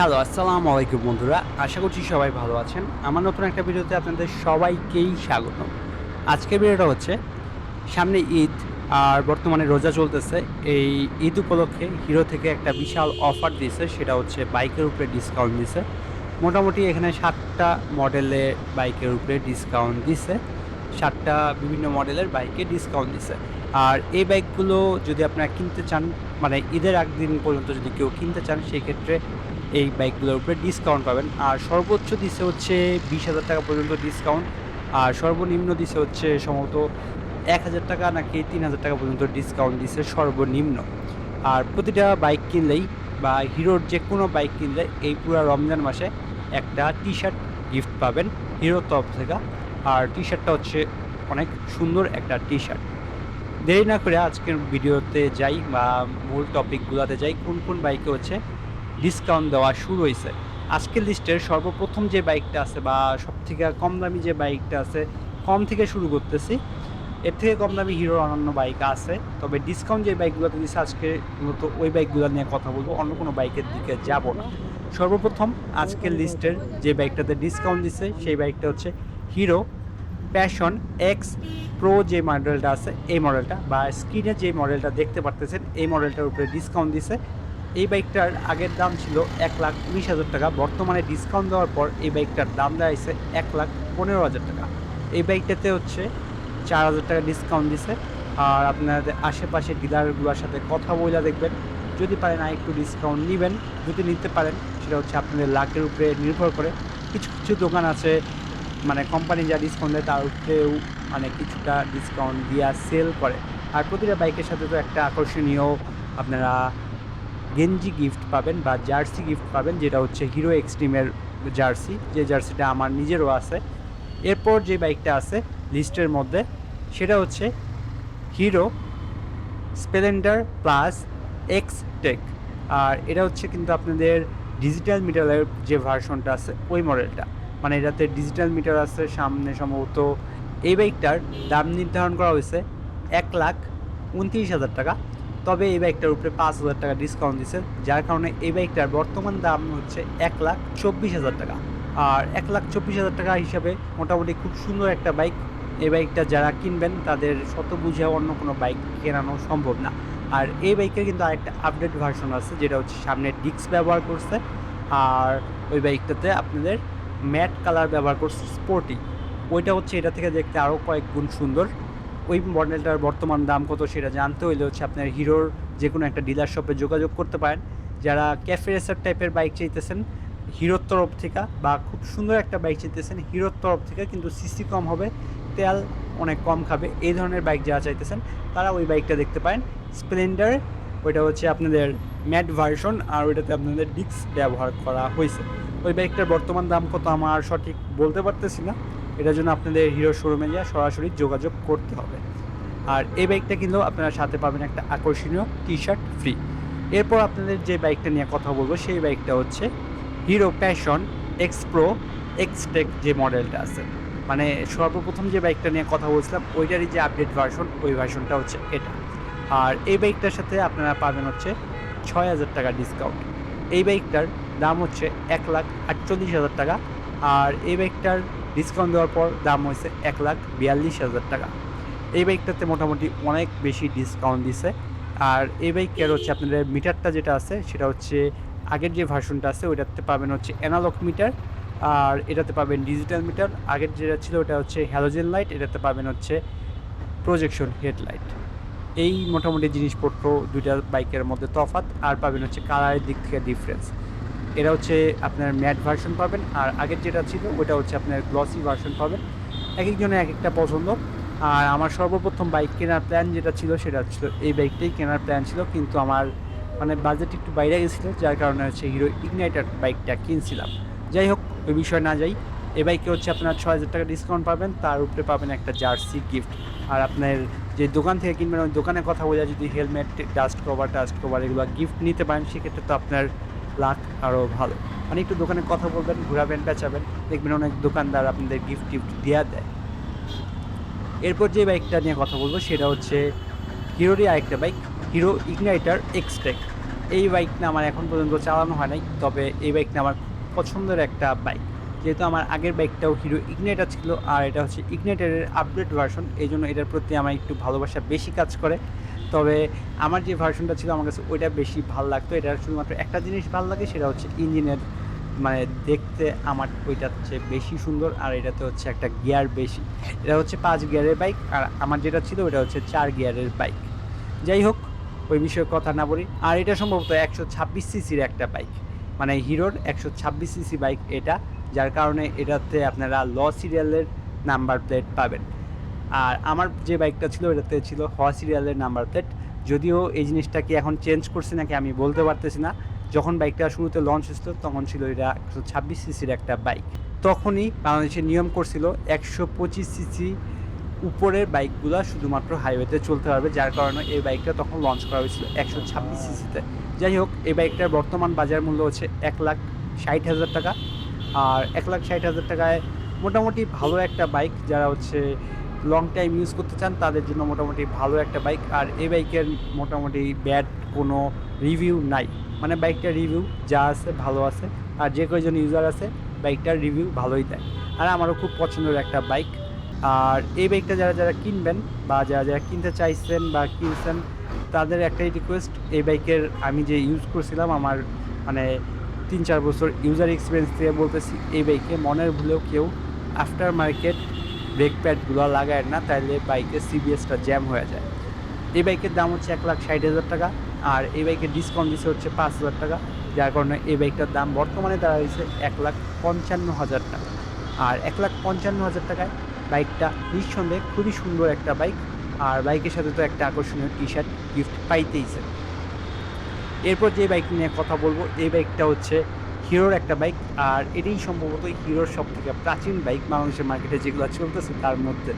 Hello আসসালামু আলাইকুম বন্ধুরা। আশা করছি সবাই ভালো আছেন। আমার নতুন একটা ভিডিওতে আপনাদের সবাইকেই স্বাগত আজকের ভিডিওটা হচ্ছে, সামনে ঈদ আর বর্তমানে রোজা চলতেছে। এই ঈদ উপলক্ষে হিরো থেকে একটা বিশাল অফার দিয়েছে, সেটা হচ্ছে বাইকের উপরে ডিসকাউন্ট দিছে মোটামুটি এখানে সাতটা মডেলের বাইকের উপরে ডিসকাউন্ট দিছে সাতটা বিভিন্ন মডেলের বাইকে ডিসকাউন্ট দিছে আর এই বাইকগুলো যদি আপনারা কিনতে চান মানে ঈদের আগ দিন পর্যন্ত যদি কেউ কিনতে চান, সেই ক্ষেত্রে এই বাইকগুলোর উপরে ডিসকাউন্ট পাবেন। আর সর্বোচ্চ দিছে হচ্ছে বিশ হাজার টাকা পর্যন্ত ডিসকাউন্ট আর সর্বনিম্ন দিছে হচ্ছে সম্ভবত এক হাজার টাকা নাকি তিন হাজার টাকা পর্যন্ত ডিসকাউন্ট দিছে সর্বনিম্ন। আর প্রতিটা বাইক কিনলেই বা হিরোর যে কোনো বাইক কিনলে এই পুরো রমজান মাসে একটা টি শার্ট গিফট পাবেন হিরোর তরফ থেকে। আর টি শার্টটা হচ্ছে অনেক সুন্দর একটা টি শার্ট দেরি না করে আজকের ভিডিওতে যাই বা মূল টপিকগুলোতে যাই, কোন কোন বাইকে হচ্ছে ডিসকাউন্ট দেওয়া শুরু হয়েছে আজকের লিস্টের সর্বপ্রথম যে বাইকটা আছে বা সব থেকে কম দামি যে বাইকটা আছে, কম থেকে শুরু করতেছি। এর থেকে কম দামি হিরোর অন্যান্য বাইক আছে। তবে ডিসকাউন্ট যে বাইকগুলোতে দিচ্ছে আজকে, মূলত ওই বাইকগুলো নিয়ে কথা বলব। অন্য কোনো বাইকের দিকে যাব না। সর্বপ্রথম আজকের লিস্টের যে বাইকটাতে ডিসকাউন্ট দিচ্ছে সেই বাইকটা হচ্ছে হিরো প্যাশন এক্স প্রো যে মডেলটা আছে, এই মডেলটা বা স্ক্রিনে যে মডেলটা দেখতে পারতেছেন, এই মডেলটার উপরে ডিসকাউন্ট দিছে। এই বাইকটার আগের দাম ছিল এক লাখ উনিশ হাজার টাকা। বর্তমানে ডিসকাউন্ট দেওয়ার পর এই বাইকটার দাম দাঁড়াইছে এক লাখ পনেরো হাজার টাকা। এই বাইকটাতে হচ্ছে চার হাজার টাকা ডিসকাউন্ট দিছে। আর আপনাদের আশেপাশে ডিলারগুলোর সাথে কথা বলে দেখবেন। যদি পারেন আর একটু ডিসকাউন্ট নেবেন। যদি নিতে পারেন, সেটা হচ্ছে আপনাদের লাখের উপরে নির্ভর করে। কিছু কিছু দোকান আছে মানে কোম্পানি যা ডিসকাউন্ট দেয়, তার উপরেও মানে কিছুটা ডিসকাউন্ট দিয়া সেল করে। আর প্রতিটা বাইকের সাথে তো একটা আকর্ষণীয় আপনারা গেঞ্জি গিফট পাবেন বা জার্সি গিফট পাবেন, যেটা হচ্ছে হিরো এক্সট্রিমের জার্সি। যে জার্সিটা আমার নিজেরও আছে। এরপর যে বাইকটা আছে, লিস্টের মধ্যে, সেটা হচ্ছে Hero Splendor plus x take আর এটা হচ্ছে কিন্তু আপনাদের ডিজিটাল মিটারের যে ভার্সনটা আছে, ওই মডেলটা। মানে এটাতে ডিজিটাল মিটার আছে, সামনে সম্ভবত এই বাইকটার দাম নির্ধারণ করা হয়েছে এক লাখ উনত্রিশ হাজার টাকা। তবে এই বাইকটার উপরে পাঁচ হাজার টাকা ডিসকাউন্ট দিচ্ছে যার কারণে এই বাইকটার বর্তমান দাম হচ্ছে এক লাখ চব্বিশ হাজার টাকা। আর এক লাখ চব্বিশ হাজার টাকা হিসাবে মোটামুটি খুব সুন্দর একটা বাইক এই বাইকটা যারা কিনবেন তাদের শত বুঝে অন্য কোনো বাইক কেনানো সম্ভব না। আর এই বাইকের কিন্তু আরেকটা আপডেট ভার্সন আছে, যেটা হচ্ছে সামনে ডিস্ক ব্যবহার করছে, আর ওই বাইকটাতে আপনাদের ম্যাট কালার ব্যবহার করছে স্পোর্টি ওইটা হচ্ছে এটা থেকে দেখতে আরও কয়েক গুণ সুন্দর। ওই মডেলটার বর্তমান দাম কত সেটা জানতে হইলে হচ্ছে আপনার হিরোর যে কোনো একটা ডিলার শপে যোগাযোগ করতে পারেন। যারা ক্যাফে রেসার টাইপের বাইক চাইতেছেন, হিরোর তরফ থেকে বা খুব সুন্দর একটা বাইক চাইতেছেন, হিরোর তরফ থেকে কিন্তু সিসি কম হবে, তেল অনেক কম খাবে, এই ধরনের বাইক যারা চাইতেছেন, তারা ওই বাইকটা দেখতে পারেন। স্প্লেন্ডার ওইটা হচ্ছে আপনাদের ম্যাট ভার্সন আর ওইটাতে আপনাদের ডিস্ক ব্যবহার করা হয়েছে। ওই বাইকটার বর্তমান দাম কত আমার সঠিক বলতে পারতেছি না। এটার জন্য আপনাদের হিরো শোরুমে যা সরাসরি যোগাযোগ করতে হবে। আর এই বাইকটা কিনলেও আপনারা সাথে পাবেন একটা আকর্ষণীয় টি শার্ট ফ্রি এরপর আপনাদের যে বাইকটা নিয়ে কথা বলব, সেই বাইকটা হচ্ছে Hero Passion X pro Xtec যে মডেলটা আছে। মানে সর্বপ্রথম যে বাইকটা নিয়ে কথা বলছিলাম, ওইটারই যে আপডেট ভার্সন ওই ভার্সনটা হচ্ছে এটা। আর এই বাইকটার সাথে আপনারা পাবেন হচ্ছে ছয় হাজার টাকা ডিসকাউন্ট এই বাইকটার দাম হচ্ছে এক লাখ আটচল্লিশ হাজার টাকা। আর এই বাইকটার ডিসকাউন্ট দেওয়ার পর দাম হয়েছে এক লাখ বিয়াল্লিশ হাজার টাকা। এই বাইকটাতে মোটামুটি অনেক বেশি ডিসকাউন্ট দিছে। আর এই বাইকের হচ্ছে আপনাদের মিটারটা যেটা আছে, সেটা হচ্ছে আগের যে ভার্সনটা আছে, ওইটাতে পাবেন হচ্ছে অ্যানালগ মিটার আর এটাতে পাবেন ডিজিটাল মিটার আগের যেটা ছিল, ওটা হচ্ছে হ্যালোজেন লাইট এটাতে পাবেন হচ্ছে প্রজেকশন হেডলাইট এই মোটামুটি জিনিসপত্র দুইটা বাইকের মধ্যে তফাৎ, আর পাবেন হচ্ছে কালারের দিক থেকে ডিফারেন্স এটা হচ্ছে আপনার ম্যাট ভার্সন পাবেন, আর আগের যেটা ছিল ওটা হচ্ছে আপনার গ্লসি ভার্সন পাবেন। এক একজনের এক একটা পছন্দ। আর আমার সর্বপ্রথম বাইক কেনার প্ল্যান যেটা ছিল সেটা ছিল এই বাইকটাই কেনার প্ল্যান ছিল, কিন্তু আমার মানে বাজেট একটু বাইরে গেছিল, যার কারণে হচ্ছে হিরো ইগনাইটার বাইকটা কিনছিলাম। যাই হোক, ওই বিষয় না যাই। এই বাইকে হচ্ছে আপনার ছ হাজার টাকা ডিসকাউন্ট পাবেন, তার উপরে পাবেন একটা জার্সি গিফট আর আপনার যে দোকান থেকে কিনবেন, ওই দোকানের কথা বোঝা যদি helmet dust cover dust cover এগুলো গিফট নিতে পারেন, সেক্ষেত্রে তো আপনার লাখ আরও ভালো। মানে একটু দোকানে কথা বলবেন, ঘোরাবেন, বেচাবেন, দেখবেন অনেক দোকানদার আপনাদের গিফট টিফট দেওয়া দেয়। এরপর যে বাইকটা নিয়ে কথা বলব, সেটা হচ্ছে হিরোরই আরেকটা বাইক হিরো ইগনাইটার এক্সটেক এই বাইকটা আমার এখন পর্যন্ত চালানো হয় নাই, তবে এই বাইকটা আমার পছন্দের একটা বাইক যেহেতু আমার আগের বাইকটাও হিরো ইগনেটার ছিল, আর এটা হচ্ছে ইগনেটারের আপডেট ভার্সন এই জন্য এটার প্রতি আমার একটু ভালোবাসা বেশি কাজ করে। তবে আমার যে ভার্সনটা ছিল, আমার কাছে ওইটা বেশি ভালো লাগতো। এটা শুধুমাত্র একটা জিনিস ভালো লাগে, সেটা হচ্ছে ইঞ্জিনের মানে দেখতে আমার ওইটা হচ্ছে বেশি সুন্দর, আর এটাতে হচ্ছে একটা গিয়ার বেশি। এটা হচ্ছে পাঁচ গিয়ারের বাইক আর আমার যেটা ছিল ওটা হচ্ছে চার গিয়ারের বাইক যাই হোক, ওই বিষয়ে কথা না বলি। আর এটা সম্ভবত একশো ছাব্বিশ সিসির একটা বাইক মানে হিরোর একশো ছাব্বিশ সিসি বাইক এটা, যার কারণে এটাতে আপনারা ল সিরিয়ালের নাম্বার প্লেট পাবেন। আর আমার যে বাইকটা ছিল এটাতে ছিল হ সিরিয়ালের নাম্বার প্লেট যদিও এই জিনিসটা কি এখন চেঞ্জ করছে নাকি আমি বলতে পারতেছি না। যখন বাইকটা শুরুতে লঞ্চ হয়েছিল তখন ছিল এটা একশো ছাব্বিশ সিসির একটা বাইক তখনই বাংলাদেশের নিয়ম করছিল একশো পঁচিশ সিসি উপরের বাইকগুলো শুধুমাত্র হাইওয়েতে চলতে পারবে যার কারণে এই বাইকটা তখন লঞ্চ করা হয়েছিল একশো ছাব্বিশ সিসিতে যাই হোক এই বাইকটার বর্তমান বাজার মূল্য হচ্ছে এক লাখ ষাট হাজার টাকা। আর এক লাখ ষাট হাজার টাকায় মোটামুটি ভালো একটা বাইক যারা হচ্ছে লং টাইম ইউজ করতে চান, তাদের জন্য মোটামুটি ভালো একটা বাইক আর এই বাইকের মোটামুটি ব্যাড কোনো রিভিউ নাই। মানে বাইকটার রিভিউ যা আছে, ভালো আছে। আর যে কয়জন ইউজার আছে বাইকটার রিভিউ ভালোই দেয়। আর আমারও খুব পছন্দের একটা বাইক আর এই বাইকটা যারা যারা কিনবেন বা যারা যারা কিনতে চাইছেন বা কিনছেন, তাদের একটাই রিকোয়েস্ট এই বাইকের আমি যে ইউজ করছিলাম, আমার মানে তিন চার বছর ইউজার এক্সপিরিয়েন্স দিয়ে বলতেছি এই বাইকে মনের ভুলেও কেউ আফটার মার্কেট ব্রেক প্যাডগুলো লাগায় না তাইলে বাইকের সিবিএসটা জ্যাম হয়ে যায়। এই বাইকের দাম হচ্ছে এক লাখ ষাট হাজার টাকা, আর এই বাইকের ডিসকাউন্ট দিচ্ছে হচ্ছে পাঁচ হাজার টাকা, যার কারণে এই বাইকটার দাম বর্তমানে দাঁড়াইছে এক লাখ পঞ্চান্ন হাজার টাকা। আর এক লাখ পঞ্চান্ন হাজার টাকায় বাইকটা নিঃসন্দেহে খুবই সুন্দর একটা বাইক আর বাইকের সাথে তো একটা আকর্ষণীয় টি শার্ট গিফট পাইতেইছে এরপর যে বাইক নিয়ে কথা বলব, এই বাইকটা হচ্ছে হিরোর একটা বাইক আর এটাই সম্ভবত হিরোর সব থেকে প্রাচীন বাইক বাংলাদেশের মার্কেটে যেগুলো চলতেছে তার মধ্যে।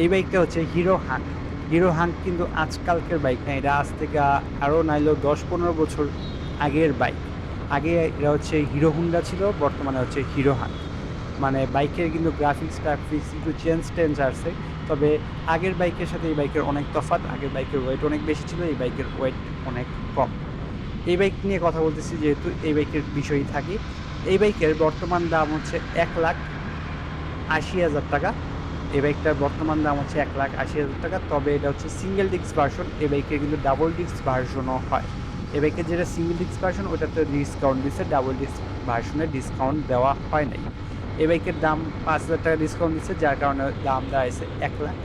এই বাইকটা হচ্ছে হিরো হাঙ্ক। হিরো হাঙ্ক কিন্তু আজকালকের বাইক না, এটা আজ থেকে আরও নাইলেও দশ পনেরো বছর আগের বাইক আগে এটা হচ্ছে হিরো হুন্ডা ছিল, বর্তমানে হচ্ছে হিরো হাঙ্ক। মানে বাইকের কিন্তু গ্রাফিক্স ট্রাফিক্স একটু চেঞ্জ টেঞ্জ আসছে। তবে আগের বাইকের সাথে এই বাইকের অনেক তফাৎ, আগের বাইকের ওয়েট অনেক বেশি ছিল, এই বাইকের ওয়েট অনেক কম। এই বাইক নিয়ে কথা বলতেছি যেহেতু এই বাইকের বিষয়ই থাকি। এই বাইকের বর্তমান দাম হচ্ছে এক লাখ আশি হাজার টাকা। এই বাইকটার বর্তমান দাম হচ্ছে এক লাখ আশি হাজার টাকা, তবে এটা হচ্ছে সিঙ্গেল ডিস্ক ভার্সন এই বাইকের কিন্তু ডাবল ডিস্ক ভার্সনও হয়। এই বাইকের যেটা সিঙ্গেল ডিস্ক ভার্সন ওটাতে ডিসকাউন্ট দিচ্ছে ডাবল ডিস্ক ভার্সনে ডিসকাউন্ট দেওয়া হয় নাই। এই বাইকের দাম পাঁচ হাজার টাকা ডিসকাউন্ট দিচ্ছে যার কারণে দাম দাঁড়াইছে এক লাখ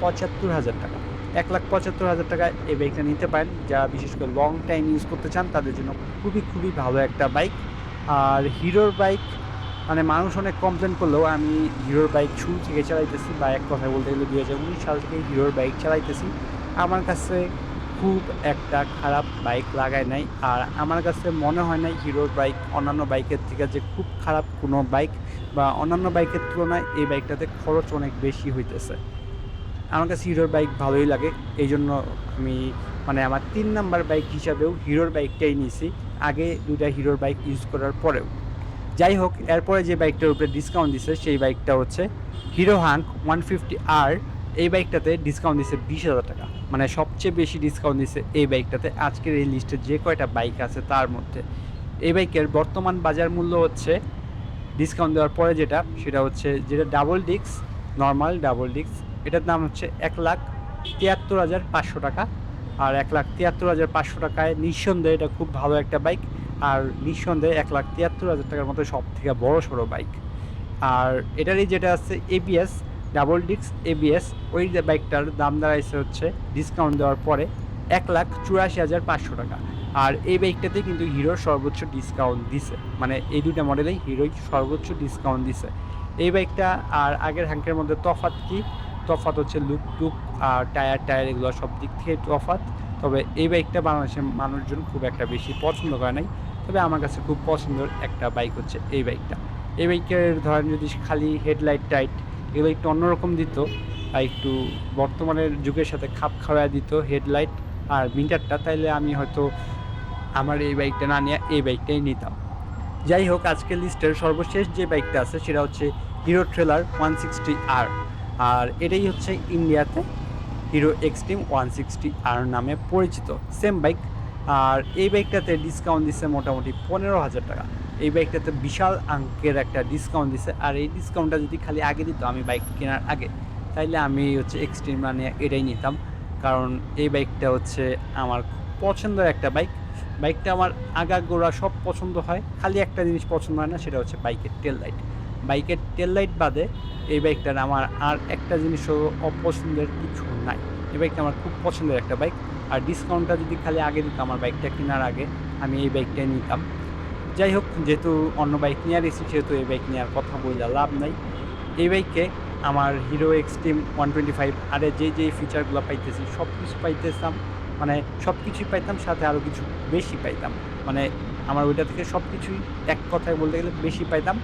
পঁচাত্তর হাজার টাকা। এক লাখ পঁচাত্তর হাজার টাকায় এই বাইকটা নিতে পারেন। যারা বিশেষ করে লং টাইম ইউজ করতে চান, তাদের জন্য খুবই খুবই ভালো একটা বাইক আর হিরোর বাইক মানে মানুষ অনেক কমপ্লেন করলেও আমি হিরোর বাইক শুরু থেকে চালাইতেছি বা এক কথায় বলতে গেলে দুই হাজার উনিশ সাল থেকে হিরোর বাইক চালাইতেছি। আমার কাছে খুব একটা খারাপ বাইক লাগায় নাই। আর আমার কাছে মনে হয় না হিরোর বাইক অন্যান্য বাইকের থেকে যে খুব খারাপ কোনো বাইক বা অন্যান্য বাইকের তুলনায় এই বাইকটাতে খরচ অনেক বেশি হইতেছে। আমার কাছে হিরোর বাইক ভালোই লাগে, এই জন্য আমি মানে আমার তিন নাম্বার বাইক হিসাবেও হিরোর বাইকটাই নিয়েছি, আগে দুটা হিরোর বাইক ইউজ করার পরেও। যাই হোক, এরপরে যে বাইকটার উপরে ডিসকাউন্ট দিছে, সেই বাইকটা হচ্ছে Hero Hunk one fifty R, এই বাইকটাতে ডিসকাউন্ট দিছে বিশ হাজার টাকা। মানে সবচেয়ে বেশি ডিসকাউন্ট দিছে এই বাইকটাতে, আজকের এই লিস্টে যে কয়টা বাইক আছে তার মধ্যে। এই বাইকের বর্তমান বাজার মূল্য হচ্ছে ডিসকাউন্ট দেওয়ার পরে যেটা, সেটা হচ্ছে যেটা double disc normal double disc এটার দাম হচ্ছে এক লাখ তিয়াত্তর হাজার পাঁচশো টাকা। আর এক লাখ তিয়াত্তর হাজার পাঁচশো টাকায় নিঃসন্দেহে এটা খুব ভালো একটা বাইক। আর নিঃসন্দেহে এক লাখ তিয়াত্তর হাজার টাকার মতো সব থেকে বড় সড়ো বাইক। আর এটারই যেটা আছে এবিএস ডাবল ডিস্ক এবিএস ওই বাইকটার দাম দাঁড়াইছে হচ্ছে ডিসকাউন্ট দেওয়ার পরে এক লাখ চুরাশি হাজার পাঁচশো টাকা। আর এই বাইকটাতে কিন্তু হিরোর সর্বোচ্চ ডিসকাউন্ট দিছে। মানে এই দুটা মডেলেই হিরোই সর্বোচ্চ ডিসকাউন্ট দিছে। এই বাইকটা আর আগের হ্যাঙ্কের মধ্যে তফাৎ কি? তফাৎ হচ্ছে লুক, টুক আর টায়ার টায়ার এগুলো সব দিক থেকে তফাৎ। তবে এই বাইকটা বাংলাদেশের মানুষজন খুব একটা বেশি পছন্দ করে নাই। তবে আমার কাছে খুব পছন্দের একটা বাইক হচ্ছে এই বাইকটা। এই বাইকের ধরেন যদি খালি হেডলাইট টাইট এগুলো একটু অন্যরকম দিত। আর একটু বর্তমানের যুগের সাথে খাপ খাওয়া দিত হেডলাইট আর মিটারটা। তাইলে আমি হয়তো আমার এই বাইকটা না নিয়ে এই বাইকটাই নিতাম। যাই হোক, আজকের লিস্টের সর্বশেষ যে বাইকটা আছে, সেটা হচ্ছে Hero Thriller one sixty R. আর এটাই হচ্ছে ইন্ডিয়াতে Hero Xtreme one sixty R নামে পরিচিত। সেম বাইক আর এই বাইকটাতে ডিসকাউন্ট দিচ্ছে মোটামুটি পনেরো হাজার টাকা। এই বাইকটাতে বিশাল অঙ্কের একটা ডিসকাউন্ট দিছে। আর এই ডিসকাউন্টটা যদি খালি আগে দিত, আমি বাইক কেনার আগে, তাইলে আমি হচ্ছে এক্সট্রিম মানে এটাই নিতাম। কারণ এই বাইকটা হচ্ছে আমার পছন্দের একটা বাইক বাইকটা আমার আগা গোড়া সব পছন্দ হয়। খালি একটা জিনিস পছন্দ হয় না, সেটা হচ্ছে বাইকের টেল লাইট বাইকের টেল লাইট বাদে এই বাইকটার আমার আর একটা জিনিসও অপছন্দের কিছু নাই। এই বাইকটা আমার খুব পছন্দের একটা বাইক। আর ডিসকাউন্টটা যদি খালি আগে দিত আমার বাইকটা কেনার আগে, আমি এই বাইকটাই নিতাম। যাই হোক, যেহেতু অন্য বাইক নিয়ে এসেছি, সেহেতু এই বাইক নেওয়ার কথা বললে লাভ নাই। এই বাইকে আমার Hero Xtreme one twenty five আরে যে যে ফিচারগুলো পাইতেছি সব কিছু পাইতেছিলাম। মানে সব কিছুই পাইতাম, সাথে আরও কিছু বেশি পাইতাম। মানে আমার ওইটা থেকে সব কিছুই এক কথায় বলতে গেলে বেশি পাইতাম।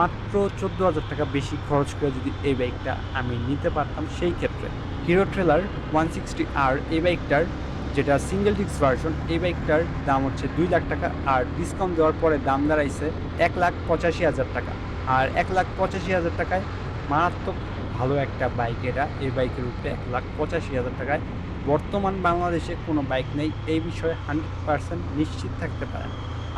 মাত্র চোদ্দ হাজার টাকা বেশি খরচ করে যদি এই বাইকটা আমি নিতে পারতাম, সেই ক্ষেত্রে Hero Thriller one sixty R এই বাইকটার, যেটা সিঙ্গেল ডিস্ক ভার্সন, এই বাইকটার দাম হচ্ছে দুই লাখ টাকা আর ডিসকাউন্ট দেওয়ার পরে দাম দাঁড়াইছে এক লাখ পঁচাশি হাজার টাকা। আর এক লাখ পঁচাশি হাজার টাকায় মারাত্মক ভালো একটা বাইক এটা। এই বাইকের উপরে এক লাখ পঁচাশি হাজার টাকায় বর্তমান বাংলাদেশে কোনো বাইক নেই। এই বিষয়ে হান্ড্রেড পার্সেন্ট নিশ্চিত থাকতে পারেন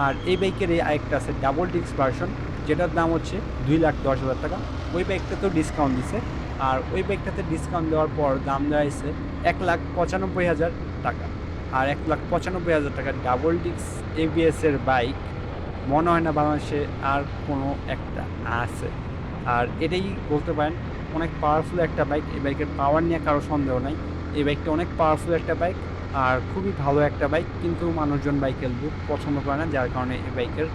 আর এই বাইকের এই আরেকটা আছে ডাবল ডিস্ক ভার্সন যেটার দাম হচ্ছে দুই লাখ দশ হাজার টাকা। ওই ব্যাগটাতেও ডিসকাউন্ট দিছে। আর ওই ব্যাগটাতে ডিসকাউন্ট দেওয়ার পর দাম দাঁড়াইছে এক লাখ পঁচানব্বই হাজার টাকা। আর এক লাখ পঁচানব্বই হাজার টাকা ডাবল ডিক্স এবিএস এর বাইক মনে হয় না বাংলাদেশে আর কোনো একটা আছে। আর এটাই বলতে পারেন, অনেক পাওয়ারফুল একটা বাইক এই বাইকের পাওয়ার নিয়ে কারও সন্দেহ নাই। এই বাইকটা অনেক পাওয়ারফুল একটা বাইক আর খুবই ভালো একটা বাইক কিন্তু মানুষজন বাইকের লুক পছন্দ করে না, যার কারণে এই বাইকের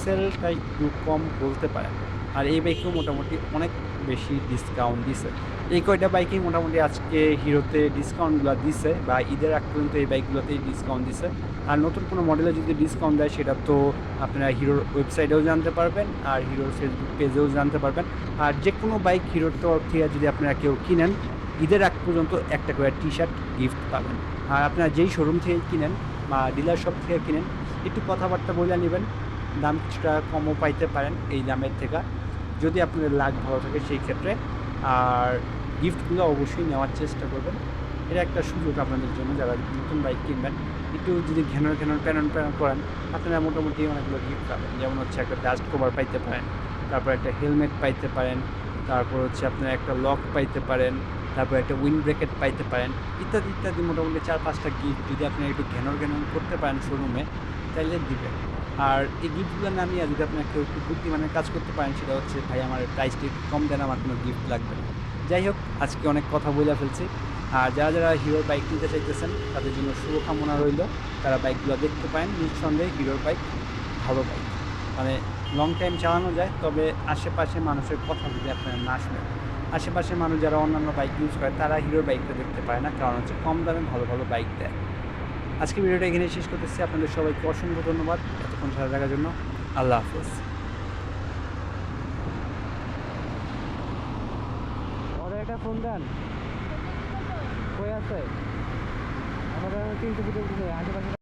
সেলটা একটু কম বলতে পারে আর এই বাইকেও মোটামুটি অনেক বেশি ডিসকাউন্ট দিছে। এই কয়টা বাইকেই মোটামুটি আজকে হিরোতে ডিসকাউন্টগুলো দিছে বা ঈদের আগ পর্যন্ত এই বাইকগুলোতেই ডিসকাউন্ট দিছে। আর নতুন কোনো মডেলে যদি ডিসকাউন্ট দেয়, সেটা তো আপনারা হিরোর ওয়েবসাইটেও জানতে পারবেন, আর হিরোর ফেসবুক পেজেও জানতে পারবেন। আর যে কোনো বাইক হিরোর থেকে যদি আপনারা কেউ কিনেন ঈদের আগ পর্যন্ত একটা করে টি শার্ট গিফট পাবেন। আর আপনারা যেই শোরুম থেকে কিনেন বা ডিলার শপ থেকে কিনেন, একটু কথাবার্তা বলে নেবেন। দাম কিছুটা কমও পাইতে পারেন এই দামের থেকে। যদি আপনাদের লাগ ভালো থাকে সেই ক্ষেত্রে। আর গিফটগুলো অবশ্যই নেওয়ার চেষ্টা করবেন। এটা একটা সুযোগ আপনাদের জন্য যারা নতুন বাইক কিনবেন। একটু যদি ঘেনর ঘেনর প্যানন প্যানন করেন, আপনারা মোটামুটি অনেকগুলো গিফট পাবেন। যেমন হচ্ছে একটা ডাস্ট কভার পাইতে পারেন, তারপর একটা হেলমেট পাইতে পারেন, তারপর হচ্ছে আপনারা একটা লক পাইতে পারেন। তারপর একটা উইন্ড ব্রেকেট পাইতে পারেন, ইত্যাদি ইত্যাদি মোটামুটি চার, পাঁচটা গিফট যদি আপনি একটু ঘেনর ঘেনর করতে পারেন শোরুমে তাইলে দিবেন। আর এই গিফটগুলো নামিয়ে যদি আপনার কেউ একটু বুদ্ধিমানের কাজ করতে পারেন, সেটা হচ্ছে, ভাই, আমার প্রাইসটি একটু কম দেন, আমার কোনো গিফট লাগবে না। যাই হোক, আজকে অনেক কথা বলে ফেলছি। আর যারা যারা হিরোর বাইক নিতে চাইতেছেন, তাদের জন্য শুভকামনা রইল। তারা বাইকগুলো দেখতে পারেন, নিঃসন্দেহে হিরোর বাইক ভালো বাইক মানে লং টাইম চালানো যায়, তবে আশেপাশে মানুষের কথা যদি আপনারা না শুনেন আশেপাশে মানুষ যারা অন্যান্য বাইক ইউজ করে, তারা হিরোর বাইকটা দেখতে পায় না। কারণ হচ্ছে কম দামে ভালো ভালো বাইক দেয়। আজকে ভিডিওটা এখানে শেষ করতেছি। আপনাদের সবাইকে অসংখ্য ধন্যবাদ। এতক্ষণ সাথে থাকার জন্য আল্লাহ হাফেজ। একটা ফোন দেন। কই আছে? আমাদের তিনটে উঠেছে। আশেপাশে